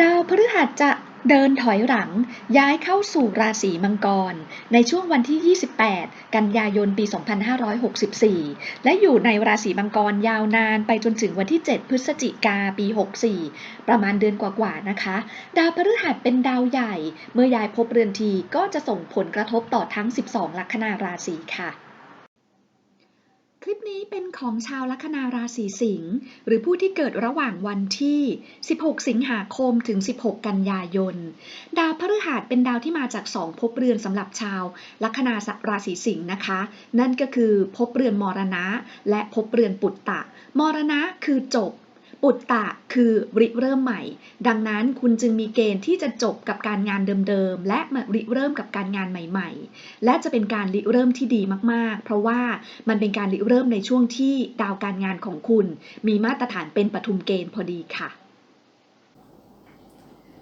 ดาวพฤหัสจะเดินถอยหลังย้ายเข้าสู่ราศีมังกร ในช่วงวันที่ 28 กันยายนปี 2564 และอยู่ในราศีมังกรยาวนานไปจนถึงวันที่ 7 พฤศจิกาปี 64 ประมาณเดือนกว่าๆนะคะ ดาวพฤหัสเป็นดาวใหญ่ เมื่อย้ายภพเรือนทีก็จะส่งผลกระทบต่อทั้ง 12 ลัคนาราศีค่ะ คลิปนี้เป็นของชาวลัคนาราศีสิงห์หรือผู้ที่เกิดระหว่างวันที่ 16 สิงหาคมถึง 16 กันยายน ดาวพฤหัสเป็นดาวที่มาจากสองภพเรือนสำหรับชาวลัคนาราศีสิงห์นะคะ นั่นก็คือภพเรือนมรณะ และภพเรือนปุตตะ มรณะคือจบ อุตตะคือริเริ่มใหม่ ดังนั้นคุณจึงมีเกณฑ์ที่จะจบกับการงานเดิมๆ และมาริเริ่มกับการงานใหม่ ๆ และจะเป็นการริเริ่มที่ดีมากๆ เพราะว่ามันเป็นการริเริ่มในช่วงที่ดาวการงานของคุณ มีมาตรฐานเป็นปฐุมเกณฑ์พอดีค่ะ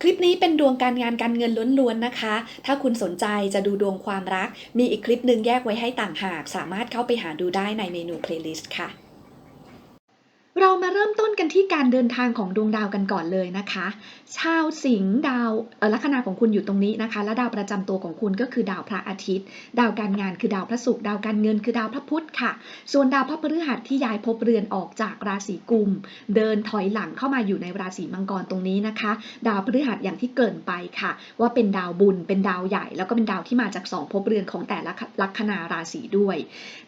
คลิปนี้เป็นดวงการงานการเงินล้วนๆนะคะ ถ้าคุณสนใจจะดูดวงความรัก มีอีกคลิปหนึ่งแยกไว้ให้ต่างหาก สามารถเข้าไปหาดูได้ในเมนูเพลย์ลิสต์ค่ะ เรามาเริ่มต้นกันที่การเดินทางของดวงดาวกันก่อนเลยนะคะ ชาวสิงห์ดาวลัคนาของคุณอยู่ตรงนี้นะคะ และดาวประจำตัวของคุณก็คือดาวพระอาทิตย์ ดาวการงานคือดาวพระศุกร์ดาวการเงินคือดาวพระพุธค่ะ ส่วนดาวพระพฤหัสที่ย้ายภพเรือนออกจากราศีกุม เดินถอยหลังเข้ามาอยู่ในราศีมังกรตรงนี้นะคะ ดาวพฤหัสอย่างที่เกินไปค่ะ ว่าเป็นดาวบุญเป็นดาวใหญ่ แล้วก็เป็นดาวที่มาจากสองภพเรือนของแต่ละลัคนาราศีด้วย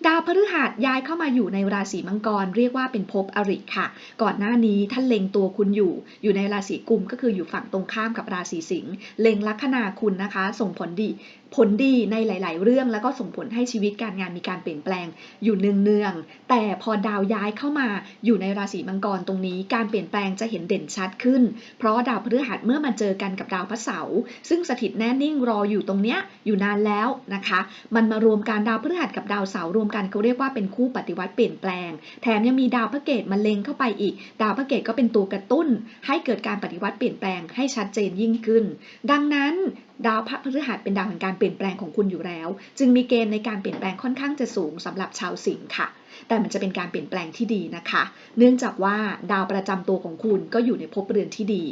ดาวพฤหัสย้ายเข้ามาอยู่ในราศีมังกร เรียกว่าเป็นภพอริค่ะ ก่อนหน้านี้ท่านเล็งตัวคุณอยู่อยู่ในราศีกุมก็คืออยู่ฝั่งตรงข้ามกับราศีสิงห์เล็งลัคนาคุณนะคะ ส่งผลดี ผลดีในหลาย ๆ เรื่องแล้วก็ส่งผลให้ชีวิตการงานมีการเปลี่ยนแปลงอยู่เนืองๆแต่พอดาวย้ายเข้ามาอยู่ในราศีมังกรตรงนี้ การเปลี่ยนแปลงจะเห็นเด่นชัดขึ้น เพราะดาวพฤหัสเมื่อมาเจอกันกับดาวพระเสาร์ซึ่งสถิตแน่นิ่งรออยู่ตรงเนี้ยอยู่นานแล้วนะคะ มันมารวมกันดาวพฤหัสกับดาวเสาร์รวมกันเขาเรียกว่าเป็นคู่ปฏิวัติเปลี่ยนแปลง แถมยังมีดาวพระเกตมาเล็งเข้าไปอีก ดาวพระเกตก็เป็นตัวกระตุ้น ให้เกิดการปฏิวัติเปลี่ยนแปลงให้ชัดเจนยิ่งขึ้น ดังนั้น ดาวพระพฤหัสเป็นดาวแห่งการเปลี่ยนแปลงของคุณอยู่แล้ว จึงมีเกณฑ์ในการเปลี่ยนแปลงค่อนข้างจะสูงสำหรับชาวสิงค์ค่ะ แต่มันจะเป็นการเปลี่ยนแปลงที่ดีนะคะ เนื่องจากว่าดาวประจำตัวของคุณก็อยู่ในภพเรือนที่ดี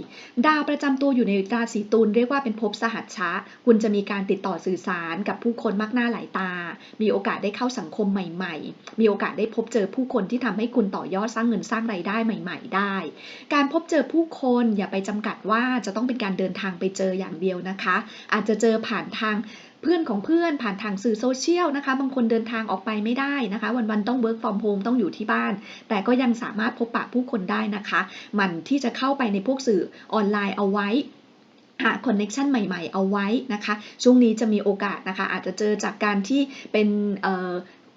ดาวประจำตัวอยู่ในราศีตุลเรียกว่าเป็นภพสหัชชะ คุณจะมีการติดต่อสื่อสารกับผู้คนมากหน้าหลายตา มีโอกาสได้เข้าสังคมใหม่ๆ มีโอกาสได้พบเจอผู้คนที่ทำให้คุณต่อยอดสร้างเงินสร้างรายได้ใหม่ ๆ ได้ การพบเจอผู้คนอย่าไปจำกัดว่าจะต้องเป็นการเดินทางไปเจออย่างเดียวนะคะ อาจจะเจอผ่านทาง เพื่อนของเพื่อนผ่านทางสื่อโซเชียลนะคะ บางคนเดินทางออกไปไม่ได้นะคะ วันๆต้อง work from home ต้องอยู่ที่บ้าน แต่ก็ยังสามารถพบปะผู้คนได้นะคะ มันที่จะเข้าไปในพวกสื่อออนไลน์เอาไว้หาคอนเน็ชันใหม่ๆ เอาไว้นะคะ ช่วงนี้จะมีโอกาสนะคะ อาจจะเจอจากการที่เป็น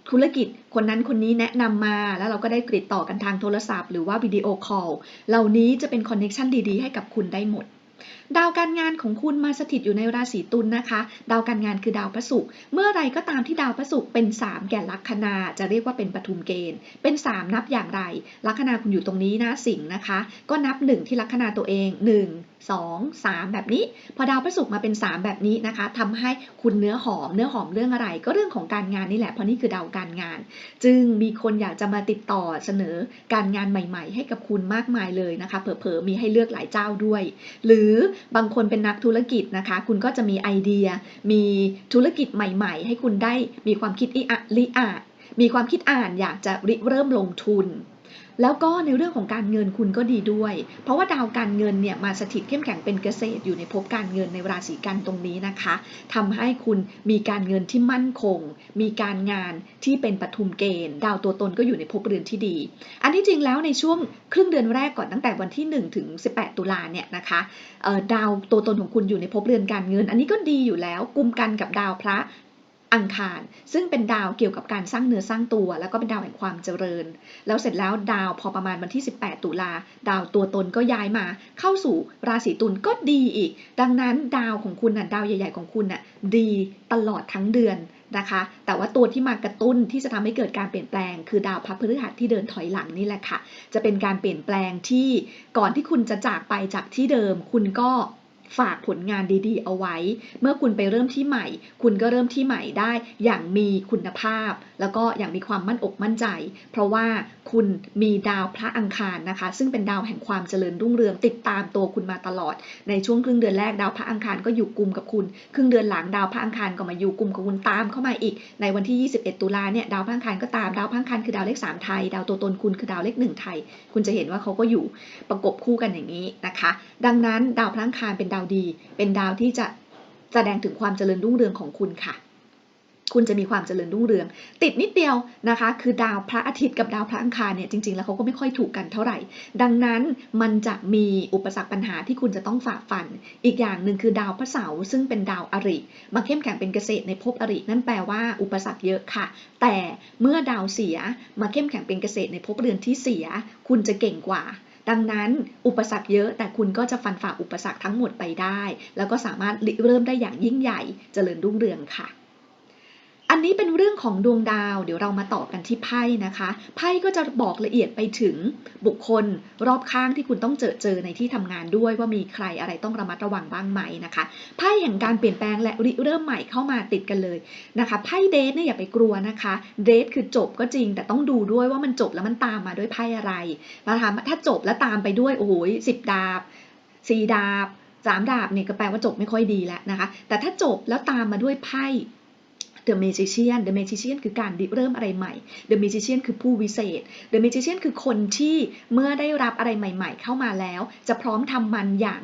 ธุรกิจคนนั้นคนนี้แนะนำมาแล้วเราก็ได้ติดต่อกันทางโทรศัพท์หรือว่าวิดีโอคอลเหล่านี้จะเป็นคอนเน็ชันดีๆ ให้กับคุณได้หมด ดาวการงานของคุณมาสถิตอยู่ในราศีตุลนะคะ ดาวการงานคือดาวพระศุกร์เมื่อไรก็ตามที่ดาวพระศุกร์เป็น 3 แก่ลัคนาจะเรียกว่าเป็นปฐุมเกณฑ์ เป็น 3 นับอย่างไรลัคนาคุณอยู่ตรงนี้นะสิงห์นะคะ ก็นับ 1 ที่ลัคนาตัวเอง 1 2 3 แบบนี้ พอดาวพระศุกร์มาเป็น 3 แบบนี้นะคะทำให้คุณเนื้อหอมเนื้อหอมเรื่องอะไร ก็เรื่องของการงานนี่แหละเพราะนี่คือดาวการงาน จึงมีคนอยากจะมาติดต่อเสนอการงานใหม่ ๆ ให้กับคุณมากมายเลยนะคะเผลอๆมีให้เลือกหลายเจ้าด้วย หรือบางคนเป็นนักธุรกิจนะคะ คุณก็จะมีไอเดีย มีธุรกิจใหม่ ๆ ให้คุณได้มีความคิดอิอะลิอะมีความคิดอ่านอยากจะริเริ่มลงทุน แล้วก็ในเรื่องของการเงินคุณก็ดีด้วย เพราะว่าดาวการเงินเนี่ยมาสถิตเข้มแข็งเป็นเกษตรอยู่ในภพการเงินในราศีกันตรงนี้นะคะทำให้คุณมีการเงินที่มั่นคง มีการงานที่เป็นปฐุมเกณฑ์ ดาวตัวตนก็อยู่ในภพเรือนที่ดี อันที่จริงแล้วในช่วงครึ่งเดือนแรกก่อนตั้งแต่วันที่ 1 ถึง 18 ตุลาเนี่ยนะคะดาวตัวตนของคุณอยู่ในภพเรือนการเงิน อันนี้ก็ดีอยู่แล้วกุมกันกับดาวพระ อังคาร ซึ่งเป็นดาวเกี่ยวกับการสร้างเนื้อสร้างตัว แล้วก็เป็นดาวแห่งความเจริญ แล้วเสร็จแล้วดาวพอประมาณวันที่ 18 ตุลา ดาวตัวตนก็ย้ายมา เข้าสู่ราศีตุลก็ดีอีก ดังนั้นดาวของคุณน่ะดาวใหญ่ ๆของคุณน่ะดีตลอดทั้งเดือนนะคะ แต่ว่าตัวที่มากระตุ้นที่จะทำให้เกิดการเปลี่ยนแปลง คือดาวพระพฤหัสที่เดินถอยหลังนี่แหละค่ะ จะเป็นการเปลี่ยนแปลงที่ก่อนที่คุณจะจากไปจากที่เดิม คุณก็ ฝากผลงานดีๆ เอาไว้ เมื่อคุณไปเริ่มที่ใหม่ คุณก็เริ่มที่ใหม่ได้อย่างมีคุณภาพ แล้วก็อย่างมีความมั่นอกมั่นใจ เพราะว่าคุณมีดาวพระอังคารนะคะ ซึ่งเป็นดาวแห่งความเจริญรุ่งเรืองติดตามตัวคุณมาตลอด ในช่วงครึ่งเดือนแรกดาวพระอังคารก็อยู่กลุ่มกับคุณครึ่งเดือนหลังดาวพระอังคารก็มาอยู่กลุ่มกับคุณตามเข้ามาอีก ในวันที่ 21 ตุลาเนี่ยดาวพระอังคารก็ตามดาวพระอังคารคือดาวเลข3ไทย ดาวตัวตนคุณคือดาวเลข1ไทย คุณจะเห็นว่าเขาก็อยู่ประกบคู่กันอย่างนี้นะคะ ดังนั้นดาวพระอังคารเป็นดาวดี เป็นดาวที่จะแสดงถึงความเจริญรุ่งเรืองของคุณค่ะ คุณจะมีความเจริญรุ่งเรือง ติดนิดเดียวนะคะ คือดาวพระอาทิตย์กับดาวพระอังคารเนี่ยจริงๆแล้วเขาก็ไม่ค่อยถูกกันเท่าไหร่ ดังนั้นมันจะมีอุปสรรคปัญหาที่คุณจะต้องฝ่าฟัน อีกอย่างหนึ่งคือดาวพระเสาร์ซึ่งเป็นดาวอริมาเข้มแข็งเป็นเกษตรในภพอริ นั่นแปลว่าอุปสรรคเยอะค่ะ แต่เมื่อดาวเสียมาเข้มแข็งเป็นเกษตรในภพเรือนที่เสีย คุณจะเก่งกว่า ดังนั้นอุปสรรคเยอะ แต่คุณก็จะฟันฝ่าอุปสรรคทั้งหมดไปได้ แล้วก็สามารถเริ่มได้อย่างยิ่งใหญ่เจริญรุ่งเรืองค่ะ อันนี้เป็นเรื่องของดวงดาว เดี๋ยวเรามาต่อกันที่ไพ่นะคะ ไพ่ก็จะบอกละเอียดไปถึงบุคคลรอบข้างที่คุณต้องเจอเจอในที่ทำงานด้วยว่ามีใครอะไรต้องระมัดระวังบ้างไหมนะคะไพ่แห่งการเปลี่ยนแปลงและริเริ่มใหม่เข้ามาติดกันเลยนะคะไพ่เดทเนี่ยอย่าไปกลัวนะคะเดทคือจบก็จริง แต่ต้องดูด้วยว่ามันจบแล้วมันตามมาด้วยไพ่อะไรนะคะถ้าจบแล้วตามไปด้วยโอ้โหสิบดาบสี่ดาบสามดาบเนี่ยก็แปลว่าจบไม่ค่อยดีแล้วนะคะ แต่ถ้าจบแล้วตามมาด้วยไพ่ The Magician The Magician คือการเริ่มอะไรใหม่ The Magician คือผู้วิเศษ The Magician คือคนที่เมื่อได้รับอะไรใหม่ ๆ เข้ามาแล้ว จะพร้อมทำมันอย่าง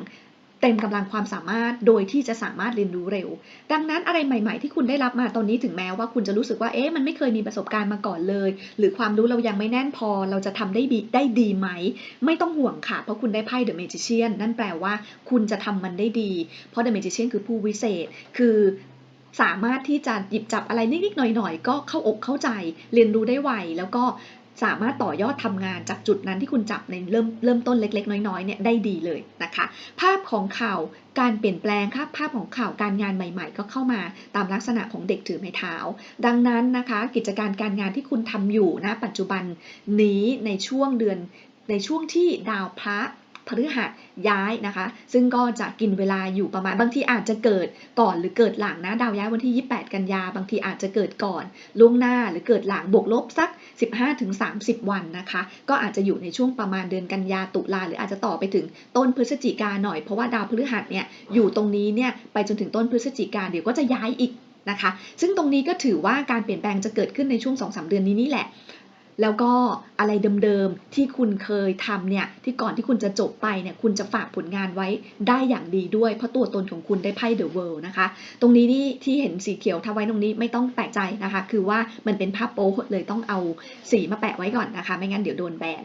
เต็มกำลังความสามารถโดยที่จะสามารถเรียนรู้เร็ว ดังนั้นอะไรใหม่ ๆ ที่คุณได้รับมาตอนนี้ถึงแม้ว่าคุณจะรู้สึกว่าเอ๊ะมันไม่เคยมีประสบการณ์มาก่อนเลย หรือความรู้เรายังไม่แน่นพอเราจะทำได้ดีได้ดีไหม ไม่ต้องห่วงค่ะ เพราะคุณได้ไพ่ The Magician นั่นแปลว่าคุณจะทำมันได้ดี เพราะ The Magician คือผู้วิเศษ คือ สามารถที่จะหยิบจับอะไรนิดๆหน่อยๆ ก็เข้าอกเข้าใจ เรียนรู้ได้ไวแล้วก็สามารถต่อยอดทำงานจากจุดนั้นที่คุณจับในเริ่มเริ่มต้นเล็ก ๆ น้อยๆเนี่ยได้ดีเลยนะคะ ภาพของข่าวการเปลี่ยนแปลงครับภาพของข่าวการงานใหม่ ๆ ก็เข้ามาตามลักษณะของเด็กถือไม้เท้า ดังนั้นนะคะ กิจการการงานที่คุณทำอยู่นะปัจจุบันนี้ในช่วงเดือนในช่วงที่ดาวพระ พฤหัสย้ายนะคะ ซึ่งก็จะกินเวลาอยู่ประมาณบางทีอาจจะเกิดก่อนหรือเกิดหลังนะ ดาวย้ายวันที่ 28 กันยา บางทีอาจจะเกิดก่อนล่วงหน้าหรือเกิดหลังบวกลบสัก 15-30 วันนะคะ ก็อาจจะอยู่ในช่วงประมาณเดือนกันยาตุลาหรืออาจจะต่อไปถึงต้นพฤศจิกาหน่อยเพราะว่าดาวพฤหัสเนี่ยอยู่ตรงนี้เนี่ยไปจนถึงต้นพฤศจิกาเดี๋ยวก็จะย้ายอีกนะคะ ซึ่งตรงนี้ก็ถือว่าการเปลี่ยนแปลงจะเกิดขึ้นในช่วง 2-3 เดือนนี้นี่แหละ แล้วก็อะไรเดิมๆที่คุณเคยทำเนี่ยที่ก่อนที่คุณจะจบไปเนี่ยคุณจะฝากผลงานไว้ได้อย่างดีด้วย เพราะตัวตนของคุณได้ไพ่เดอะเวิลด์นะคะ ตรงนี้นี่ที่เห็นสีเขียวทาไว้ตรงนี้ไม่ต้องแปลกใจนะคะ คือว่ามันเป็นภาพโป๊เลยต้องเอาสีมาแปะไว้ก่อนนะคะ ไม่งั้นเดี๋ยวโดนแบน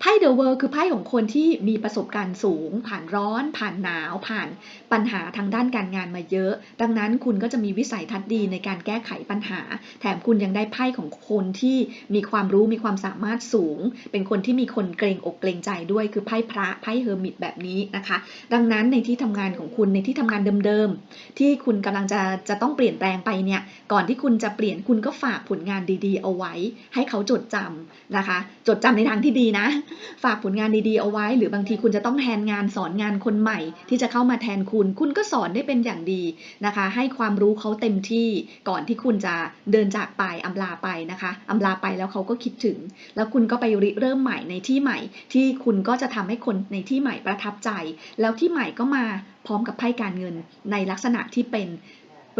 ไพ่เดอะเวิร์คือไพ่ของคนที่มีประสบการณ์สูง ผ่านร้อน ผ่านหนาว ผ่านปัญหาทางด้านการงานมาเยอะ ดังนั้นคุณก็จะมีวิสัยทัศน์ดีในการแก้ไขปัญหา แถมคุณยังได้ไพ่ของคนที่มีความรู้มีความสามารถสูง เป็นคนที่มีคนเกรงอกเกรงใจด้วยคือไพ่พระไพ่เฮอร์มิตแบบนี้นะคะ ดังนั้นในที่ทำงานของคุณในที่ทำงานเดิมๆ ที่คุณกำลังจะจะต้องเปลี่ยนแปลงไปเนี่ยก่อนที่คุณจะเปลี่ยนคุณก็ฝากผลงานดีๆ เอาไว้ ให้เขาจดจำนะคะ จดจำในทางที่ดีนะฝากผลงานดีๆเอาไว้ หรือบางทีคุณจะต้องแทนงานสอนงานคนใหม่ ที่จะเข้ามาแทนคุณ คุณก็สอนได้เป็นอย่างดีนะคะ ให้ความรู้เขาเต็มที่ก่อนที่คุณจะเดินจากไปอำลาไปนะคะอำลาไปแล้วเขาก็คิดถึง แล้วคุณก็ไปริเริ่มใหม่ในที่ใหม่ ที่คุณก็จะทำให้คนในที่ใหม่ประทับใจ แล้วที่ใหม่ก็มาพร้อมกับไพ่การเงินในลักษณะที่เป็น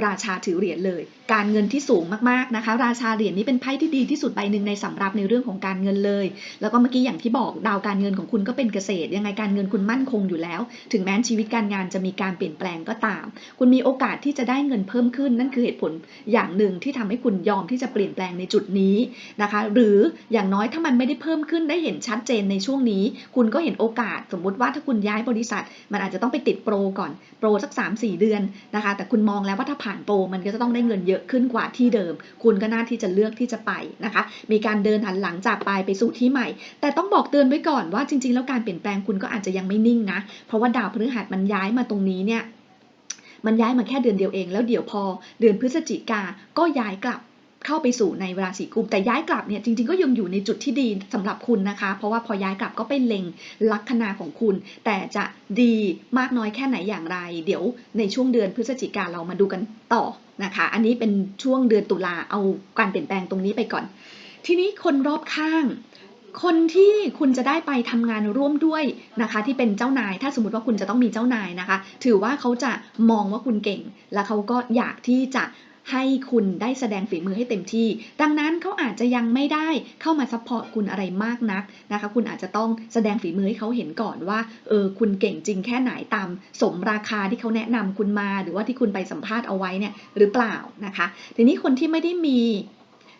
ราชาถือเหรียญเลย การเงินที่สูงมากๆนะคะ ราชาเหรียญนี้เป็นไพ่ที่ดีที่สุดใบหนึ่งในสำรับในเรื่องของการเงินเลย แล้วก็เมื่อกี้อย่างที่บอกดาวการเงินของคุณก็เป็นเกษตร ยังไงการเงินคุณมั่นคงอยู่แล้ว ถึงแม้ชีวิตการงานจะมีการเปลี่ยนแปลงก็ตาม คุณมีโอกาสที่จะได้เงินเพิ่มขึ้น นั่นคือเหตุผลอย่างหนึ่งที่ทำให้คุณยอมที่จะเปลี่ยนแปลงในจุดนี้นะคะ หรืออย่างน้อยถ้ามันไม่ได้เพิ่มขึ้นได้เห็นชัดเจนในช่วงนี้ คุณก็เห็นโอกาส สมมุติว่าถ้าคุณย้ายบริษัท มันอาจจะต้องไปติดโปรก่อนโปรสัก 3-4 เดือนนะคะ แต่คุณมองแล้วว่าถ้าผ่านโปรมันก็จะต้องได้เงินเยอะขึ้นกว่าที่เดิม คุณก็น่าที่จะเลือกที่จะไปนะคะ มีการเดินหันหลังจากไปไปสู่ที่ใหม่ แต่ต้องบอกเตือนไว้ก่อนว่าจริง ๆ แล้วการเปลี่ยนแปลงคุณก็อาจจะยังไม่นิ่งนะ เพราะว่าดาวพฤหัสมันย้ายมาตรงนี้เนี่ยมันย้ายมาแค่เดือนเดียวเองแล้วเดี๋ยวพอ เดือนพฤศจิกาก็ย้ายกลับ เข้าไปสู่ในราศีกุมแต่ย้ายกลับเนี่ยจริงๆ ก็ยังอยู่ในจุดที่ดีสำหรับคุณนะคะ เพราะว่าพอย้ายกลับก็เป็นเล็งลัคนาของคุณ แต่จะดีมากน้อยแค่ไหนอย่างไร เดี๋ยวในช่วงเดือนพฤศจิกาเรามาดูกันต่อนะคะ อันนี้เป็นช่วงเดือนตุลาเอาการเปลี่ยนแปลงตรงนี้ไปก่อน ทีนี้คนรอบข้างคนที่คุณจะได้ไปทำงานร่วมด้วยนะคะ ที่เป็นเจ้านาย ถ้าสมมติว่าคุณจะต้องมีเจ้านายนะคะ ถือว่าเขาจะมองว่าคุณเก่ง และเขาก็อยากที่จะ ให้คุณได้แสดงฝีมือให้เต็มที่ ดังนั้นเขาอาจจะยังไม่ได้เข้ามาซัพพอร์ตคุณอะไรมากนักนะคะ คุณอาจจะต้องแสดงฝีมือให้เขาเห็นก่อนว่าเออคุณเก่งจริงแค่ไหนตามสมราคาที่เขาแนะนำคุณมา หรือว่าที่คุณไปสัมภาษณ์เอาไว้เนี่ยหรือเปล่านะคะ ทีนี้คนที่ไม่ได้มี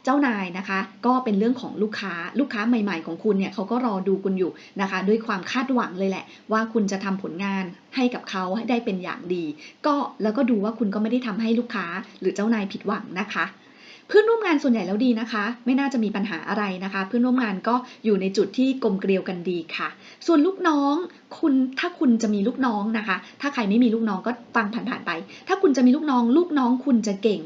เจ้านายนะคะ ก็เป็นเรื่องของลูกค้าลูกค้าใหม่ ๆ ของคุณเนี่ยเขาก็รอดูคุณอยู่นะคะ ด้วยความคาดหวังเลยแหละ ว่าคุณจะทำผลงานให้กับเขาให้ได้เป็นอย่างดี ก็แล้วก็ดูว่าคุณก็ไม่ได้ทำให้ลูกค้าหรือเจ้านายผิดหวังนะคะเพื่อนร่วมงานส่วนใหญ่แล้วดีนะคะ ไม่น่าจะมีปัญหาอะไรนะคะ เพื่อนร่วมงานก็อยู่ในจุดที่กลมเกลียวกันดีค่ะ ส่วนลูกน้องคุณถ้าคุณจะมีลูกน้องนะคะ ถ้าใครไม่มีลูกน้องก็ฟังผ่านๆไป ถ้าคุณจะมีลูกน้อง ลูกน้องคุณจะเก่ง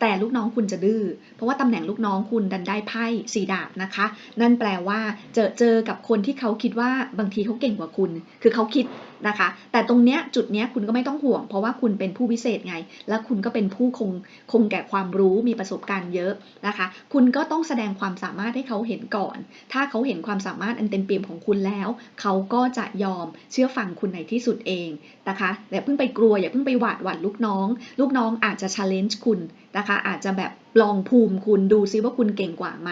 แต่ลูกน้องคุณจะดื้อ เพราะว่าตำแหน่งลูกน้องคุณดันได้ไพ่สีดาบนะคะ นั่นแปลว่าเจอเจอกับคนที่เขาคิดว่าบางทีเขาเก่งกว่าคุณ คือเขาคิดนะคะ แต่ตรงเนี้ยจุดเนี้ยคุณก็ไม่ต้องห่วง เพราะว่าคุณเป็นผู้วิเศษไง และคุณก็เป็นผู้คงคงแก่ความรู้มีประสบการณ์เยอะนะคะ คุณก็ต้องแสดงความสามารถให้เขาเห็นก่อน ถ้าเขาเห็นความสามารถอันเต็มเปี่ยมของคุณแล้ว เขาก็จะยอมเชื่อฟังคุณในที่สุดเองนะคะอย่าเพิ่งไปกลัวอย่าเพิ่งไปหวาดหวั่นลูกน้อง ลูกน้องอาจจะ challenge คุณ นะคะ อาจจะแบบลองภูมิคุณดูซิว่าคุณเก่งกว่าไหม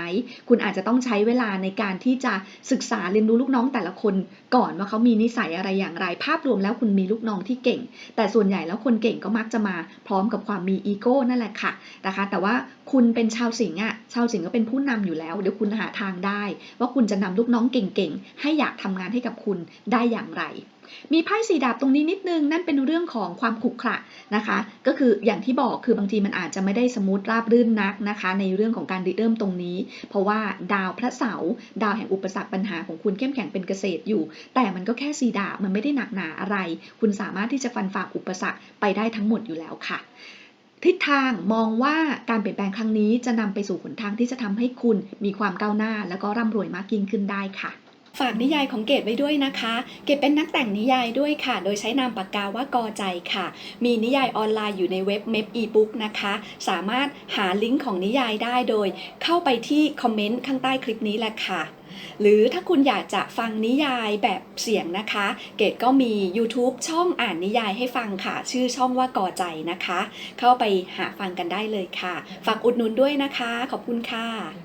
คุณอาจจะต้องใช้เวลาในการที่จะศึกษาเรียนรู้ลูกน้องแต่ละคนก่อนว่าเขามีนิสัยอะไรอย่างไร ภาพรวมแล้วคุณมีลูกน้องที่เก่ง แต่ส่วนใหญ่แล้วคนเก่งก็มักจะมาพร้อมกับความมีอีโก้นั่นแหละค่ะนะคะ แต่ว่าคุณเป็นชาวสิงห์อะ ชาวสิงห์ก็เป็นผู้นำอยู่แล้ว เดี๋ยวคุณหาทางได้ ว่าคุณจะนำลูกน้องเก่งๆ ให้อยากทำงานให้กับคุณได้อย่างไร มีไพ่สีดาบตรงนี้นิดนึงนั่นเป็นเรื่องของความขรุขระนะคะ ก็คืออย่างที่บอกคือบางทีมันอาจจะไม่ได้สมูทราบรื่นนักนะคะ ในเรื่องของการริเริ่มตรงนี้ เพราะว่าดาวพระเสาร์ดาวแห่งอุปสรรคปัญหาของคุณเข้มแข็งเป็นเกษตรอยู่ แต่มันก็แค่สีดาบมันไม่ได้หนักหนาอะไร คุณสามารถที่จะฟันฝ่าอุปสรรคไปได้ทั้งหมดอยู่แล้วค่ะทิศทางมองว่าการเปลี่ยนแปลงครั้งนี้จะนำไปสู่หนทางที่จะทำให้คุณมีความก้าวหน้า แล้วก็ร่ำรวยมากยิ่งขึ้นได้ค่ะ ฝากนิยายของเกดไว้ด้วยนะคะ เกดเป็นนักแต่งนิยายด้วยค่ะ โดยใช้นามปากกาว่ากอใจค่ะ มีนิยายออนไลน์อยู่ในเว็บเม p อีบุ๊กนะคะ สามารถหาลิงก์ของนิยายได้โดย เข้าไปที่คอมเมนต์ข้างใต้คลิปนี้แหละค่ะหรือถ้าคุณอยากจะฟังนิยายแบบเสียงนะคะ เกดก็มี YouTube ช่องอ่านนิยายให้ฟังค่ะ ชื่อช่องว่ากอใจนะคะ เข้าไปหาฟังกันได้เลยค่ะ ฝากอุดหนุนด้วยนะคะ ขอบคุณค่ะ